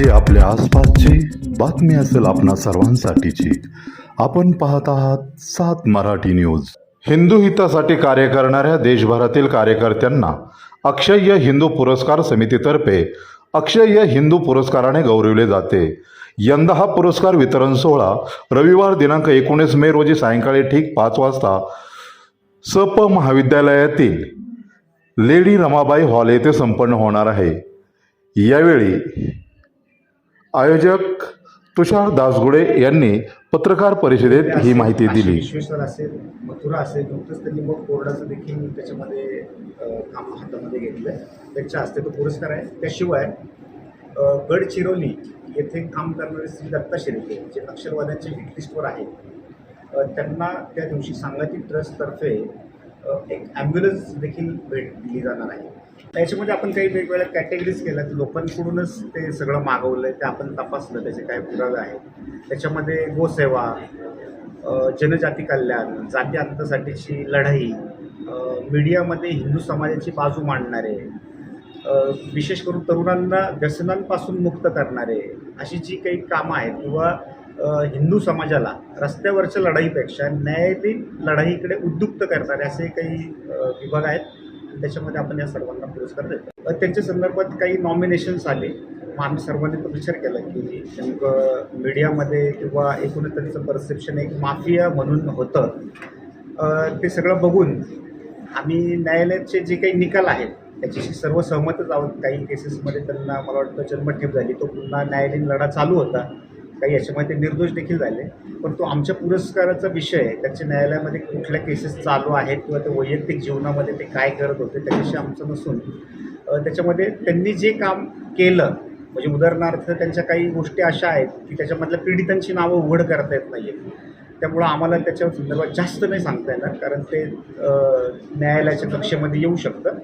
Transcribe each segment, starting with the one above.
जी आपल्या आसपासची बातमी असेल आपणा सर्वांसाठीची. आपण पाहत आहात सात मराठी न्यूज. हिंदू हितासाठी कार्य करणाऱ्या देशभरातील कार्यकर्त्यांना अक्षय्य हिंदू पुरस्कार समितीतर्फे अक्षय्य हिंदू पुरस्काराने गौरविले जाते. यंदा हा पुरस्कार वितरण सोहळा रविवार दिनांक एकोणीस मे रोजी सायंकाळी ठीक पाच वाजता सप महाविद्यालयातील लेडी रमाबाई हॉल येथे संपन्न होणार आहे. यावेळी आयोजक तुषार दासगुडे यांनी पत्रकार परिषदेत ही माहिती दिली. विश्वेश्वर असेल मथुरा असेल नुकतंच त्यांनी मग बोर्डाचं देखील त्याच्यामध्ये काम हातामध्ये घेतलं त्यांच्या हस्ते तो पुरस्कार आहे. त्याशिवाय गडचिरोली येथे काम करणारे श्री दत्ता शेळके जे नक्षलवाद्यांच्या हिट लिस्टवर आहेत त्यांना त्या दिवशी सांगाती ट्रस्टतर्फे एक ॲम्ब्युलन्स देखील भेट दिली जाणार आहे. त्याच्यामध्ये आपण काही वेगवेगळ्या कॅटेगरीज केल्या. लोकांकडूनच ते सगळं मागवलं आहे ते आपण तपासलं त्याचे काय पुरावे आहेत. त्याच्यामध्ये गोसेवा जनजाती कल्याण जाती अंतासाठीची लढाई मीडियामध्ये हिंदू समाजाची बाजू मांडणारे विशेष करून तरुणांना व्यसनांपासून मुक्त करणारे अशी जी काही कामं आहेत किंवा हिंदू समाजाला रस्त्यावरच्या लढाईपेक्षा न्यायालयीन लढाईकडे उद्युक्त करणारे असे काही विभाग आहेत. त्याच्यामध्ये आपण या सर्वांना पुरस्कार देतो. त्यांच्या संदर्भात काही नॉमिनेशन्स आले. मग आम्ही सर्वांनी तो विचार केला की नेमकं मीडियामध्ये किंवा एकूणच त्यांचं परसेप्शन एक माफिया म्हणून होतं. ते सगळं बघून आम्ही न्यायालयाचे जे काही निकाल आहेत त्याच्याशी सर्व सहमतच आहोत. काही केसेसमध्ये त्यांना मला वाटतं जन्मठेप झाली. तो पुन्हा न्यायालयीन लढा चालू होता. काही याच्यामध्ये ते निर्दोष देखील झाले. पण तो आमच्या पुरस्काराचा विषय आहे. त्याच्या न्यायालयामध्ये कुठल्या केसेस चालू आहेत किंवा ते वैयक्तिक जीवनामध्ये ते काय करत होते त्याच्याशी आमचं नसून त्याच्यामध्ये त्यांनी जे काम केलं म्हणजे उदाहरणार्थ त्यांच्या काही गोष्टी अशा आहेत की त्याच्यामधल्या पीडितांची नावं उघड करता येत नाही आहेत त्यामुळं आम्हाला त्याच्या संदर्भात जास्त नाही सांगता येणार कारण ते न्यायालयाच्या कक्षेमध्ये येऊ शकतं.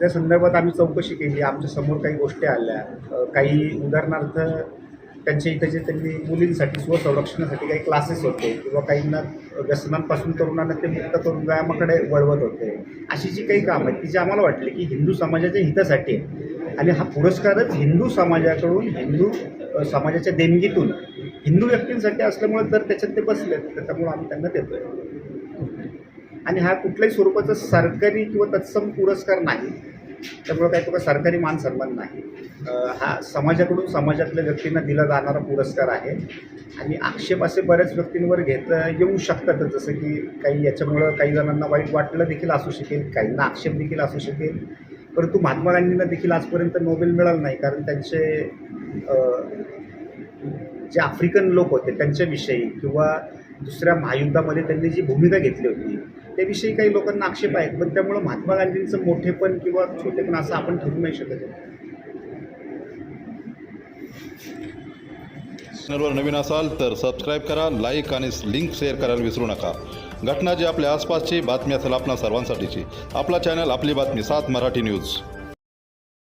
त्या संदर्भात आम्ही चौकशी केली आमच्यासमोर काही गोष्टी आल्या. काही उदाहरणार्थ त्यांच्या इथं जे त्यांनी मुलींसाठी स्वसंरक्षणासाठी काही क्लासेस होते किंवा काहींना व्यसनांपासून तरुणांना ते मुक्त करून व्यायामाकडे वळवत होते. अशी जी काही कामं आहेत ती जी आम्हाला वाटली की हिंदू समाजाच्या हितासाठी आहे आणि हा पुरस्कारच हिंदू समाजाकडून हिंदू समाजाच्या देणगीतून हिंदू व्यक्तींसाठी असल्यामुळे जर त्याच्यात ते बसले तर त्यामुळे आम्ही त्यांना देतोय. आणि हा कुठल्याही स्वरूपाचा सरकारी किंवा तत्सम पुरस्कार नाही. त्यामुळे काही तो सरकारी मान सन्मान नाही. हा समाजाकडून समाजातल्या व्यक्तींना दिला जाणारा पुरस्कार आहे. आणि आक्षेप असे बऱ्याच व्यक्तींवर घेता येऊ शकतात जसं की काही याच्यामुळं काही जणांना वाईट वाटलं देखील असू शकेल काहींना आक्षेप देखील असू शकेल. परंतु महात्मा गांधींना देखील आजपर्यंत नोबेल मिळालं नाही कारण त्यांचे जे आफ्रिकन लोक होते त्यांच्याविषयी किंवा दुसऱ्या महायुद्धामध्ये त्यांनी जी भूमिका घेतली होती त्याविषयी काही लोकांना आक्षेप आहेत. पण त्यामुळं महात्मा गांधींचं मोठेपण किंवा छोटेपण असं आपण ठरू नाही शकत. चॅनलवर नवीन असाल तर सबस्क्राईब करा लाईक आणि लिंक शेअर करायला विसरू नका. घटना जी आपल्या आसपासची बातमी असेल आपणा सर्वांसाठीची. आपला चॅनल आपली बातमी सात मराठी न्यूज